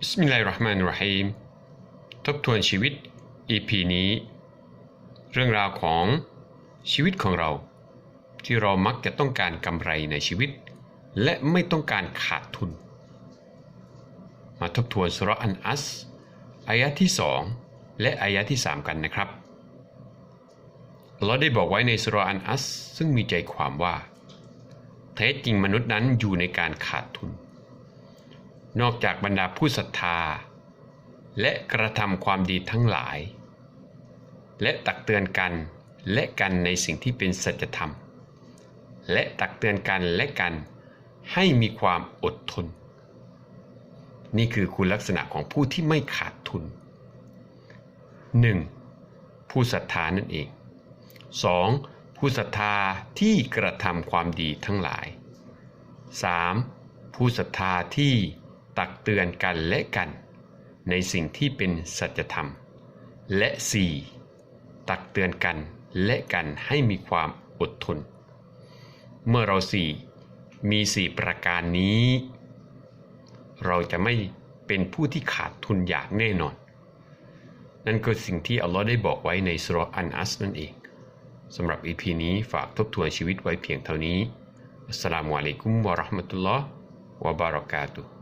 บิสมิลลาฮิรราะห์มานิราะฮีมทบทวนชีวิต EP นี้ เรื่องราวของชีวิตของเรา ที่เรามักจะต้องการกำไรในชีวิต และไม่ต้องการขาดทุน มาทบทวนสุรอันอัสอายะที่สองและอายะที่สามกันนะครับเราได้บอกไว้ในสุรอันอัสซึ่งมีใจความว่าแท้จริงมนุษย์นั้นอยู่ในการขาดทุน นอกจากบรรดาผู้ศรัทธา และกระทำความดีทั้งหลาย และตักเตือนกันและกันในสิ่งที่เป็นสัจธรรม และตักเตือนกันและกันให้มีความอดทน นี่คือคุณลักษณะของผู้ที่ไม่ขาดทุน 1. ผู้ศรัทธานั่นเอง 2. ผู้ศรัทธาที่กระทำความดีทั้งหลาย 3. ผู้ศรัทธาที่ ตักเตือนกันและกัน ในสิ่งที่เป็นสัจธรรม และ 4. ตักเตือนกันและกันให้มีความอดทน เมื่อเราสี่มีสี่ประการนี้ เราจะไม่เป็นผู้ที่ขาดทุนอย่างแน่นอน นั่นก็สิ่งที่อัลลอฮ์ได้บอกไว้ในสุรอันอัสนั่นเองสำหรับ EP นี้ฝากทบทวนชีวิตไว้เพียงเท่านี้อัสสลามุอะลัยกุมวะราะห์มะตุลลอฮ์วะบารอกาตุ